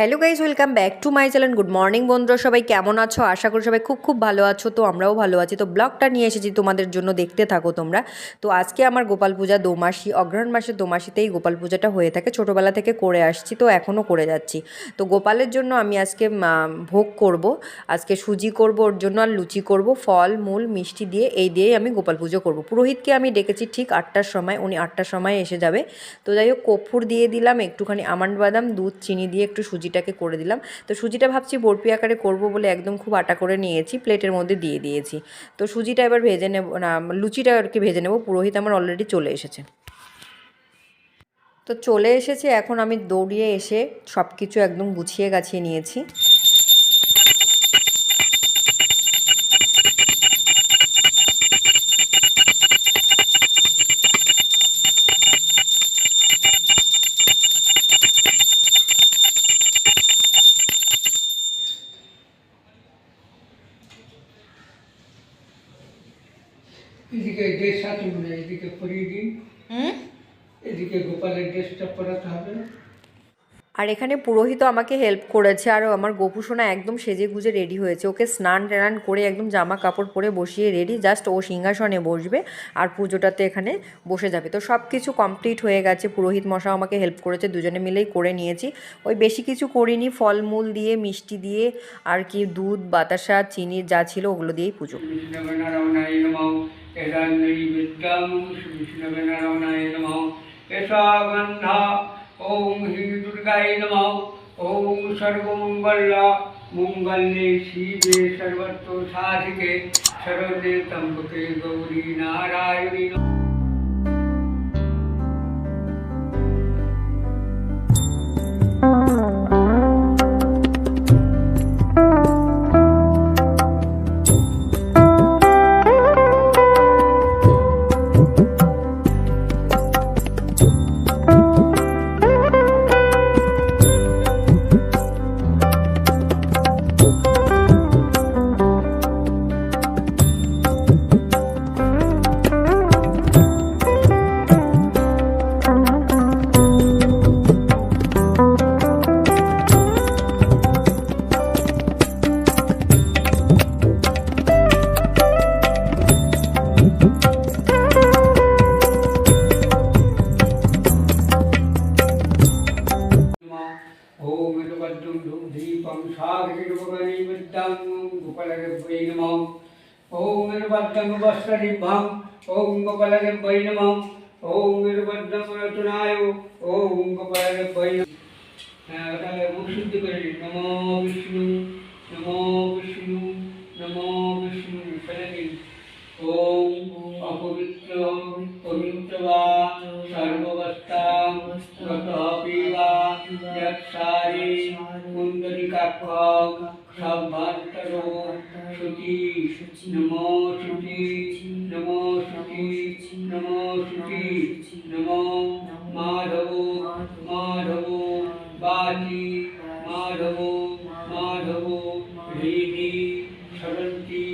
Hello guys welcome back to my channel. Good morning বন্ধুরা, সবাই কেমন আছো? আশা করি সবাই খুব খুব ভালো আছো, তো আমরাও ভালো আছি। তো ব্লগটা নিয়ে এসেছি তোমাদের জন্য, দেখতে থাকো তোমরা। তো আজকে আমার গোপাল পূজা দোমাসি অগ্রহণ মাসের দোমাসিতেই গোপাল পূজাটা হয়ে থাকে। ছোটোবেলা থেকে করে আসছি, তো এখনও করে যাচ্ছি। তো গোপালের জন্য আমি আজকে ভোগ করব। আজকে সুজি করব, ওর জন্য আর লুচি করব, ফল, মূল, মিষ্টি দিয়ে, এই দিয়েই আমি গোপাল পুজো করব। পুরোহিতকে আমি ডেকেছি ঠিক আটটার সময়, উনি আটটার সময় এসে যাবে। তো যাই হোক, কর্পূর দিয়ে দিলাম, একটুখানি আমন্ড বাদাম, দুধ, চিনি দিয়ে একটু সুজিটাকে করে দিলাম। তো সুজিটা ভাবছি বরফি আকারে করব বলে একদম খুব আটা করে নিয়েছি, প্লেটের মধ্যে দিয়ে দিয়েছি। তো সুজিটা এবার ভেজে নেব, না, লুচিটা আর কি ভেজে নেব, পুরোহিত আমার অলরেডি চলে এসেছে। তো চলে এসেছে, এখন আমি দৌড়িয়ে এসে সব কিছু একদম গুছিয়ে গাছিয়ে নিয়েছি এদিকে ড্রেস আছে মনে হয় এদিকে পরিয়ে দিন এদিকে গোপালের ড্রেসটা পরাতে হবে আর এখানে পুরোহিত আমাকে হেল্প করেছে আর আমার গোপুসোনা একদম সেজে গুজে রেডি হয়েছে। ওকে স্নান টান করে একদম জামা কাপড় পরে বসিয়ে রেডি জাস্ট ও সিংহাসনে বসবে আর পুজোটাতে এখানে বসে যাবে। তো সব কিছু কমপ্লিট হয়ে গেছে, পুরোহিত মশা আমাকে হেল্প করেছে, দুজনে মিলেই করে নিয়েছি। ওই বেশি কিছু করিনি, ফলমূল দিয়ে, মিষ্টি দিয়ে, আর কি দুধ, বাতাসা, চিনি যা ছিল ওগুলো দিয়েই পুজো। এষা গন্ধা ओम श्री दुर्गा नम। ओम सर्वंगल मंगल्ये शिवे सर्वत्र साधिके शरणे तंबके गौरी नारायणी अष्टदिभ्यां ॐ कपलगभ्यै नमः ॐ निर्बद्धपुरतुनाय ॐ कपलगभ्यै करि नमो विष्णु। नमो विष्णु। नमो विष्णु। फलके ओम अपवित्र पवित्रवा। वा सर्ववस्थां यक्षारी वा। यत्सारे। कुन्दरिकाख्यं শুচি নমো শুচি নমো শুচি নমো শুচি নমো মাধব মাধব বাজি মাধব মাধব হৃদি সরন্তি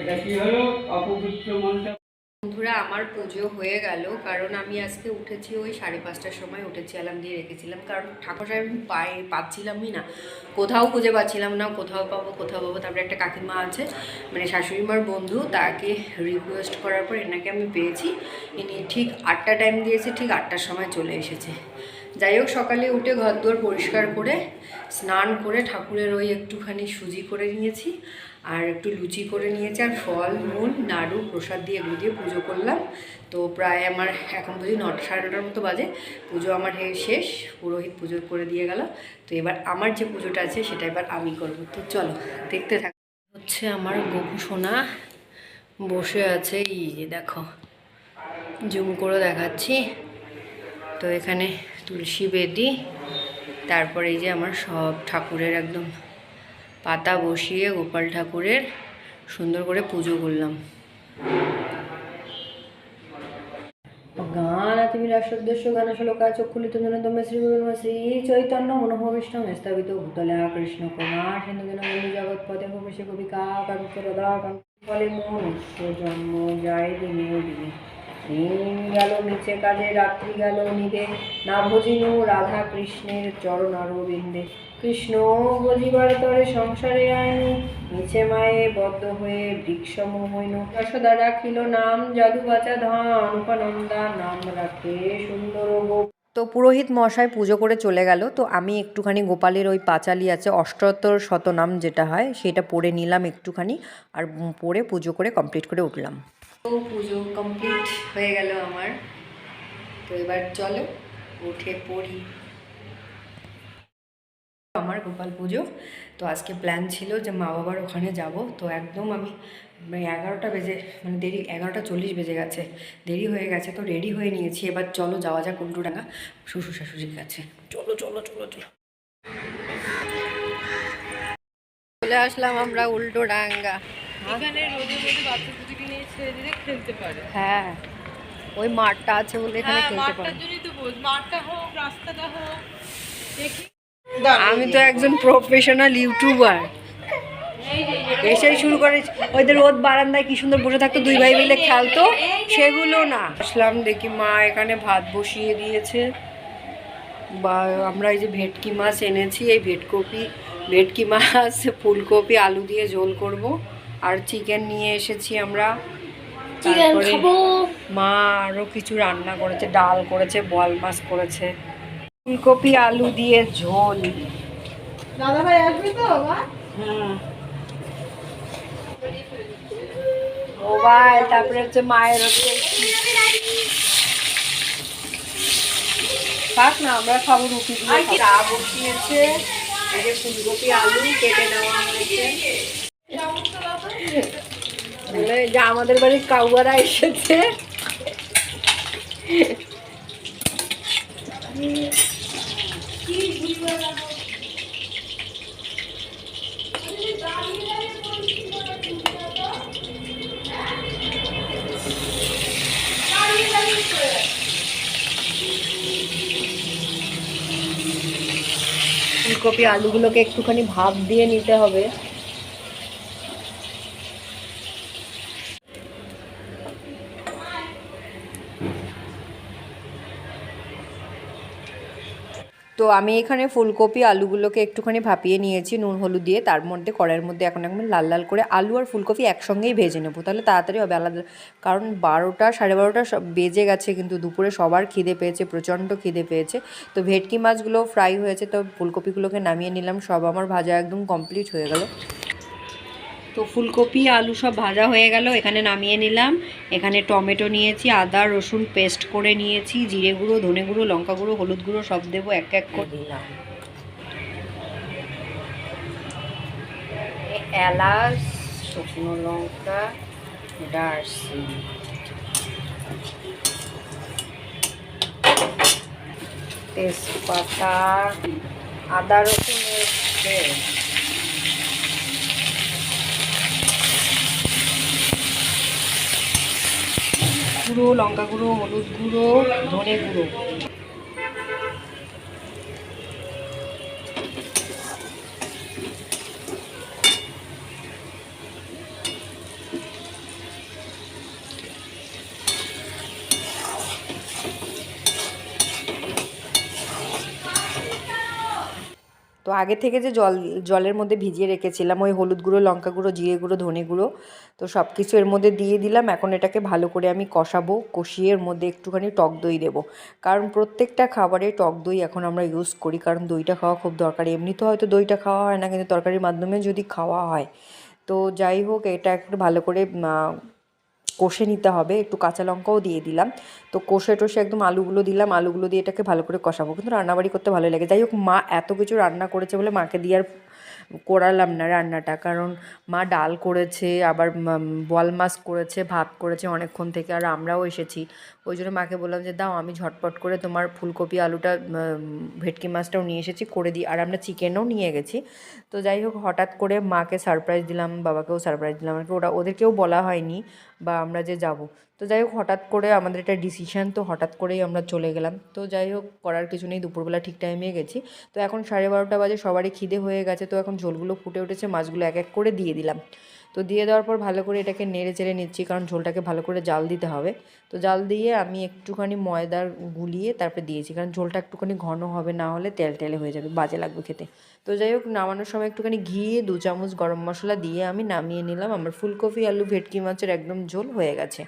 এটা কি হলো? অপবিত্র মন্ত্র বন্ধুরা, আমার পুজো হয়ে গেল, কারণ আমি আজকে উঠেছি ওই সাড়ে পাঁচটার সময় উঠেছি অ্যালার্ম দিয়ে রেখেছিলাম, কারণ ঠাকুর সাহেব আমি পাই, পাচ্ছিলামই না। কোথাও খুঁজে পাচ্ছিলাম না, কোথাও পাবো কোথাও পাবো, তারপরে একটা কাকিমা আছে মানে শাশুড়ি মার বন্ধু, তাকে রিকোয়েস্ট করার পর এনাকে আমি পেয়েছি। ইনি ঠিক আটটা টাইম দিয়েছে, ঠিক আটটার সময় চলে এসেছে। যাই হোক, সকালে উঠে ঘর দুয়ার পরিষ্কার করে, স্নান করে ঠাকুরের ওই একটুখানি সুজি করে নিয়েছি, আর একটু লুচি করে নিয়েছি, আর ফল মূল নাড়ু, প্রসাদ দিয়ে এগুলো দিয়ে পুজো করলাম। তো প্রায় আমার এখন বুঝি নটা সাড়ে নটার মতো বাজে, পুজো আমার শেষ, পুরোহিত পুজো করে দিয়ে গেল। তো এবার আমার যে পুজোটা আছে, সেটা এবার আমি করব। তো চলো, দেখতে থাক। হচ্ছে আমার গপু সোনা বসে আছে, এই যে দেখো, জুম করে দেখাচ্ছি। তো এখানে তুলসী বেদি, তারপরে এই যে আমার সব ঠাকুরের একদম পাতা বসিয়ে গোপাল ঠাকুরের সুন্দর করে পুজো করলাম। গানাতিবিলাসোদ্দেশ্য গানশলোকা চক্ষুলিত জনতমে শ্রী শ্রী চৈতন্য মনোভবিষ্ণ স্থাপিত ভূতলে কৃষ্ণ কুমার সিন্ধু জন বন্ধু জগৎপদে ভবিষ্য কবিকা কান্ত ফলে মনুষ্য জন্ম যায় দিনে দিনে। দিন গেল নিচে কাজে রাত্রি গেল নিদে। না ভজিনু রাধা কৃষ্ণের চরণ অরবিন্দে কৃষ্ণ, ভজিবার তরে সংসারে আইনু। নিচে মায়ে বদ্ধ হয়ে বৃক্ষম হইনু। যশোদা রাখিল নাম, জাদু বাচা ধান, উপনন্দা নাম রাখে সুন্দর তো পুরোহিত মশাই পুজো করে চলে গেল। তো আমি একটুখানি গোপালের ওই পাঁচালি আছে, অষ্টোত্তর শতনাম যেটা হয়, সেটা পড়ে নিলাম একটুখানি। আর পড়ে পুজো করে কমপ্লিট করে উঠলাম। তো পুজো কমপ্লিট হয়ে গেল আমার। তো এবার চলো উঠে পড়ি। আমার গোপাল পুজো। তো আজকে প্ল্যান ছিল যে মা বাবার ওখানে যাব। তো একদম আমি মানে এগারোটা বেজে মানে দেরি, এগারোটা চল্লিশ বেজে গেছে। দেরি হয়ে গেছে তো রেডি হয়ে নিয়েছি। এবার চলো যাওয়া যাক উল্টোডাঙ্গা। শ্বশুর শাশুড়ির কাছে। চলো চলো চলো চলো। চলে আসলাম আমরা উল্টো ডাঙ্গা এখানে রোদে রোদে বাচ্চা দুটিকে নিয়ে ছেড়ে দিলে খেলতে পারে। হ্যাঁ ওই মাঠটা আছে বলে এখানে হ্যাঁ খেলতে মাঠটার পারে। জন্যই তো বল মাঠটা হোক রাস্তাটা হোক দেখি। আমি তো একজন প্রফেশনাল ইউটিউবার এসেই শুরু করে ওদের রোদ বারান্দায় কি সুন্দর বসে থাকতো দুই ভাই মিলে খেলতো সেগুলো না। আসলাম দেখি মা এখানে ভাত বসিয়ে দিয়েছে। বা আমরা এই যে ভেটকি মাছ এনেছি এই ভেটকপি ভেটকি মাছ ফুলকপি আলু দিয়ে ঝোল করব। আর চিকেন নিয়ে এসেছি আমরা। তারপরে মা আরও কিছু রান্না করেছে ডাল করেছে বল মাছ করেছে। ফুলকপি আলু দিয়ে ঝোল। দাদা ভাই আসবে তো মা? হুম। মোবাইল তারপরে হচ্ছে মায়ের হচ্ছে থাক না আমরা খাব রুটি দিয়ে। খাব। চা বসিয়েছে এই যে ফুলকপি আলু কেটে নেওয়া হয়েছে। যে আমাদের বাড়ির কাউয়ারা এসেছে। ফুলকপি আলুগুলোকে একটুখানি ভাপ দিয়ে নিতে হবে। তো আমি এখানে ফুলকপি আলুগুলোকে একটুখানি ভাপিয়ে নিয়েছি, নুন, হলুদ দিয়ে। তার মধ্যে, কড়াইয়ের মধ্যে এখন একদম লাল লাল করে আলু আর ফুলকপি একসঙ্গেই ভেজে নেব। তাহলে তাড়াতাড়ি হবে আলাদা। কারণ বারোটা, সাড়ে বারোটা বেজে গেছে কিন্তু দুপুরে সবার খিদে পেয়েছে, প্রচণ্ড খিদে পেয়েছে। তো ভেটকি মাছগুলো ফ্রাই হয়েছে, তো ফুলকপিগুলোকে নামিয়ে নিলাম। সব আমার ভাজা একদম কমপ্লিট হয়ে গেল। তো ফুলকপি, আলু সব ভাজা হয়ে গেল, এখানে নামিয়ে নিলাম। এখানে টমেটো নিয়েছি, আদা, রসুন পেস্ট করে নিয়েছি, জিরে গুঁড়ো, ধনে গুঁড়ো, লঙ্কা গুঁড়ো, হলুদ গুঁড়ো সব দেবো এক এক করে। দিলাম এলাচ, শুকনো লঙ্কা দারচিনি তেজপাতা, আদা পেস্ট। গুঁড়ো লঙ্কা গুঁড়ো হলুদ গুঁড়ো ধনে গুঁড়ো। তো আগে থেকে যে জল, জলের মধ্যে ভিজিয়ে রেখেছিলাম, ওই হলুদ গুঁড়ো, লঙ্কা গুঁড়ো, জিরে গুঁড়ো, ধনে গুঁড়ো, তো সব কিছু এর মধ্যে দিয়ে দিলাম। এখন এটাকে ভালো করে আমি কষাবো, কষিয়ে এর মধ্যে একটুখানি টক দই দেবো। কারণ প্রত্যেকটা খাবারে টক দই এখন আমরা ইউজ করি, কারণ দইটা খাওয়া খুব দরকার। এমনিতে হয়তো দইটা খাওয়া হয় না, কিন্তু তরকারির মাধ্যমে যদি খাওয়া হয়, তো যাই হোক, এটা একটু ভালো করে কষে নিতে হবে, একটু কাঁচা লঙ্কাও দিয়ে দিলাম। তো কষে টষে একদম আলুগুলো দিলাম, আলুগুলো দিয়ে এটাকে ভালো করে কষাবো। কিন্তু রান্নাবাড়ি করতে ভালো লাগে। যাই হোক, মা এত কিছু রান্না করেছে বলে মাকে দিয়ে আর করালাম না রান্নাটা। কারণ মা ডাল করেছে, আবার বল মাছ করেছে, ভাত করেছে অনেকক্ষণ থেকে, আর আমরাও এসেছি। ওই জন্য মাকে বললাম যে, দাও, আমি ঝটপট করে তোমার ফুলকপি, আলুটা ভেটকি মাছটাও নিয়ে এসেছি, করে দিই। আর আমরা চিকেনও নিয়ে গেছি। তো যাই হোক, হঠাৎ করে মাকে সারপ্রাইজ দিলাম, বাবাকেও সারপ্রাইজ দিলাম। আর কি, ওরা, ওদেরকেও বলা হয়নি বা আমরা যে যাব। তো যাই হোক, হঠাৎ করে আমাদের একটা ডিসিশন তো হঠাৎ করেই আমরা চলে গেলাম। তো যাই হোক, করার কিছু নেই, দুপুরবেলা ঠিক টাইমে গেছি। তো এখন সাড়ে বারোটা বাজে, সবারই খিদে হয়ে গেছে, তো এখন ঝোলগুলো ফুটে উঠেছে, মাছগুলো এক এক করে দিয়ে দিলাম। তো দিয়ে দেওয়ার পর ভালো করে এটাকে নেড়ে চেড়ে নিচ্ছি, কারণ ঝোলটাকে ভালো করে জাল দিতে হবে। তো জাল দিয়ে আমি একটুখানি ময়দার গুলিয়ে তারপরে দিয়েছি, কারণ ঝোলটা একটুখানি ঘন হবে, না হলে তেল তেলে হয়ে যাবে, বাজে লাগবে খেতে। তো যাই হোক, নামানোর সময় একটুখানি ঘি, দু চামচ গরম মশলা দিয়ে আমি নামিয়ে নিলাম। আমার ফুলকপি, আলু, ভেটকি মাছের একদম ঝোল হয়ে গেছে।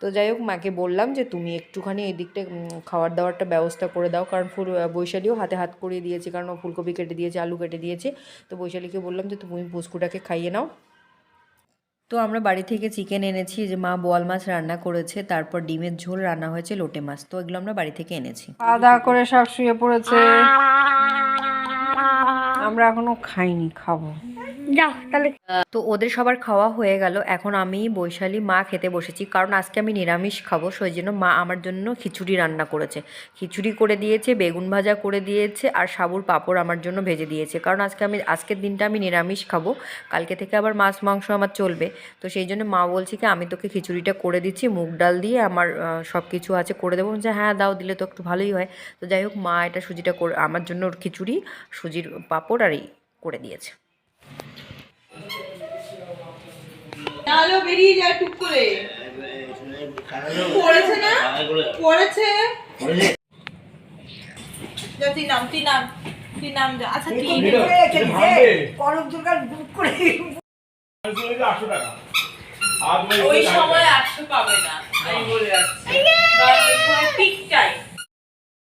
তো যাই হোক, মাকে বললাম যে, তুমি একটুখানি এই দিকটা খাওয়ার দাওয়ারটা ব্যবস্থা করে দাও। কারণ ফুল বৈশালীও হাতে হাত করিয়ে দিয়েছে, কারণ ও ফুলকপি কেটে দিয়েছে, আলু কেটে দিয়েছে। তো বৈশালীকে বললাম যে, তুমি পুষ্কুটাকে খাইয়ে নাও। তো আমরা বাড়ি থেকে চিকেন এনেছি যে মা বোয়াল মাছ রান্না করেছে তারপর ডিমের ঝোল রান্না হয়েছে লোটে মাছ তো এগুলো আমরা বাড়ি থেকে এনেছি। আদা দাওয়া করে শাক শুয়ে পড়েছে। আমরা এখনও খাইনি খাব। তাহলে। তো ওদের সবার খাওয়া হয়ে গেল। এখন আমি বৈশালী, মা খেতে বসেছি। কারণ আজকে আমি নিরামিষ খাব, সেই জন্য মা আমার জন্য খিচুড়ি রান্না করেছে। খিচুড়ি করে দিয়েছে, বেগুন ভাজা করে দিয়েছে, আর সাবুর পাঁপড় আমার জন্য ভেজে দিয়েছে। কারণ আজকে আমি, আজকের দিনটা আমি নিরামিষ খাব। কালকে থেকে আবার মাছ, মাংস আমার চলবে। তো সেই জন্য মা বলছে কি, আমি তোকে খিচুড়িটা করে দিচ্ছি, মুগ ডাল দিয়ে আমার সব কিছু আছে করে দেবো। যে হ্যাঁ দাও, দিলে তো একটু ভালোই হয়। তো যাই হোক, মা এটা সুজিটা করে, আমার জন্য খিচুড়ি, সুজির পাঁপড় আর এই করে দিয়েছে। আলো বেরিয়ে যায় টুক করে। পড়েছে না? পড়েছে? যা তুই নাম তুই নাম তুই নাম যা। আচ্ছা তুই ওই সময় আটশো পাবে না। আমি বলে যাচ্ছি।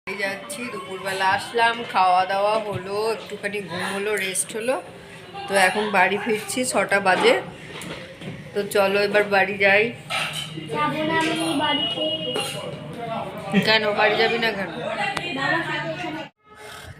যাচ্ছি দুপুরবেলা আসলাম খাওয়া দাওয়া হলো একটুখানি ঘুম হলো রেস্ট হলো। তো এখন বাড়ি ফিরছি ছটা বাজে। তো চলো এবার বাড়ি যাই। যাব না আমি বাড়িতে। কেন? বাড়ি যাবি না কেন?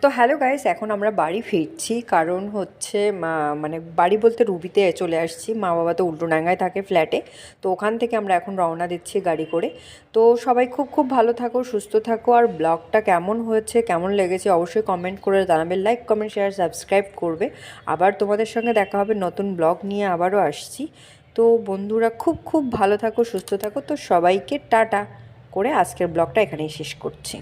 তো হ্যালো গাইস এখন আমরা বাড়ি ফিরছি। কারণ হচ্ছে মা- মানে বাড়ি বলতে রুবিতে চলে আসছি। মা বাবা তো উল্টোডাঙ্গায় থাকে ফ্ল্যাটে। তো ওখান থেকে আমরা এখন রওনা দিচ্ছি গাড়ি করে। তো সবাই খুব খুব ভালো থাকো সুস্থ থাকো। আর ব্লগটা কেমন হয়েছে কেমন লেগেছে অবশ্যই কমেন্ট করে জানাবে। লাইক কমেন্ট শেয়ার সাবস্ক্রাইব করবে। আবার তোমাদের সঙ্গে দেখা হবে নতুন ব্লগ নিয়ে আবারও আসছি। তো বন্ধুরা খুব খুব ভালো থাকো, সুস্থ থাকো। তো সবাইকে টাটা করে আজকের ব্লগটা এখানেই শেষ করছি।